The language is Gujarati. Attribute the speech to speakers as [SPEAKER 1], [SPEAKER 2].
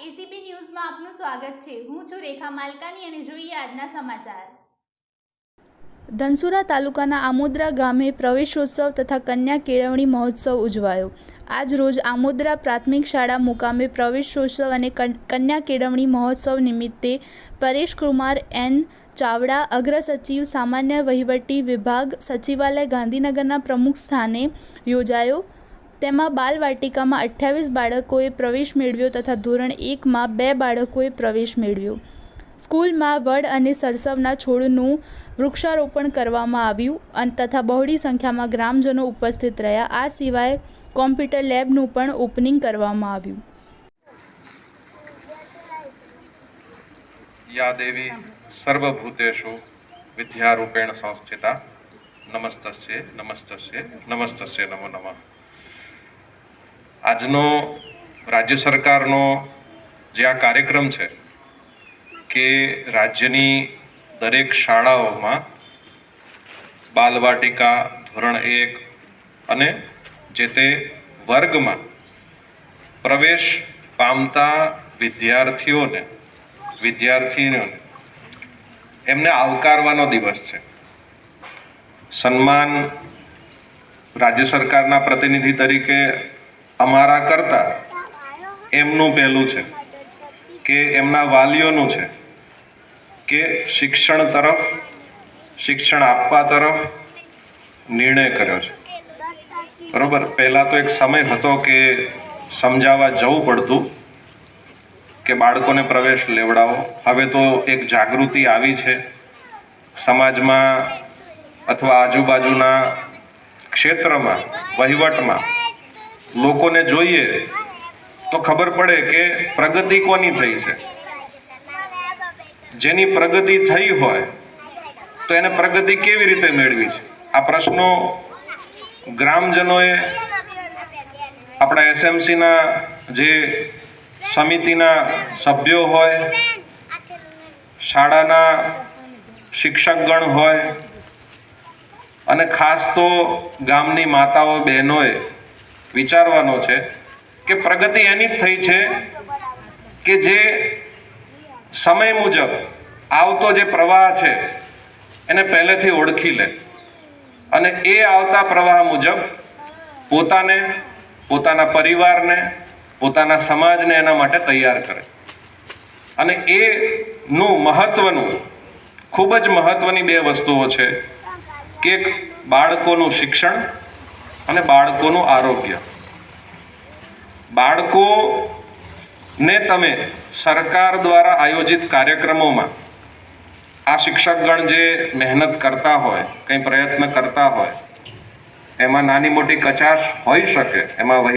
[SPEAKER 1] સ્વાગત છે. હું છું રેખા માલકાની અને જોઈએ આજના સમાચાર.
[SPEAKER 2] ધનસુરા તાલુકાના આમોદરા ગામે પ્રવેશોત્સવ તથા કન્યા કેળવણી મહોત્સવ ઉજવાયો. આજ રોજ આમોદરા પ્રાથમિક શાળા મુકામે પ્રવેશોત્સવ અને કન્યા કેળવણી મહોત્સવ નિમિત્તે પરેશ કુમાર, એન. ચાવડા, અગ્ર સચિવ, સામાન્ય વહીવટી વિભાગ, સચિવાલય ગાંધીનગરના પ્રમુખ સ્થાને યોજાયો. તેમાં બાલવાટિકામાં અઠ્યાવીસ બાળકોએ પ્રવેશ મેળવ્યો તથા ધોરણ એકમાં બે બાળકોએ પ્રવેશ મેળવ્યો. સ્કૂલમાં વડ અને સરસવના છોડનું વૃક્ષારોપણ કરવામાં આવ્યું અને, તથા બહોળી સંખ્યામાં ગ્રામજનો ઉપસ્થિત રહ્યા. આ સિવાય કોમ્પ્યુટર લેબનું પણ ઓપનિંગ કરવામાં આવ્યું.
[SPEAKER 3] યા દેવી સર્વભૂતેશુ વિદ્યારૂપેણ સંસ્થિતા. નમસ્તસ્ય નમસ્તસ્ય નમસ્તસ્ય, નમો નમઃ. આજનો રાજ્ય સરકારનો જે આ કાર્યક્રમ છે કે રાજ્યની દરેક શાળાઓમાં બાલવાટિકા, ધોરણ એક અને જે તે વર્ગમાં પ્રવેશ પામતા વિદ્યાર્થીઓને વિદ્યાર્થીઓને એમને આવકારવાનો દિવસ છે. સન્માન રાજ્ય સરકારના પ્રતિનિધિ તરીકે અમારા કરતા એમનું પહેલું છે કે એમના વાલીઓનું છે કે શિક્ષણ તરફ, શિક્ષણ આપવા તરફ નિર્ણય કર્યો છે. બરોબર? પહેલાં તો એક સમય હતો કે સમજાવવા જવું પડતું કે બાળકોને પ્રવેશ લેવડાવો. હવે તો એક જાગૃતિ આવી છે. સમાજમાં અથવા આજુબાજુના ક્ષેત્રમાં, વહીવટમાં લોકોને જોઈએ તો ખબર પડે કે પ્રગતિ કોની થઈ છે? જેની પ્રગતિ થઈ હોય તો એને પ્રગતિ કેવી રીતે મેળવી છે? આ પ્રશ્નો ગ્રામજનોએ આપણા એસએમસીના જે સમિતિના સભ્યો હોય, શાળાના શિક્ષકગણ હોય અને ખાસ તો ગામની માતાઓ બહેનોએ વિચારવાનો છે કે પ્રગતિ એની જ થઈ છે કે જે સમય મુજબ આવતો જે પ્રવાહ છે એને પહેલેથી ઓળખી લે. અને એ આવતા પ્રવાહ મુજબ પોતાને, પોતાના પરિવારને, પોતાના સમાજને એના માટે તૈયાર કરે. અને એનું મહત્વનું, ખૂબ જ મહત્વની બે વસ્તુઓ છે. કે એક બાળકોનું શિક્ષણ અને બાળકોનું આરોગ્ય. બાળકોને તમે સરકાર દ્વારા આયોજિત કાર્યક્રમોમાં આ શિક્ષકગણ જે મહેનત કરતા હોય, કંઈ પ્રયત્ન કરતા હોય, એમાં નાની મોટી કચાશ હોઈ શકે, એમાં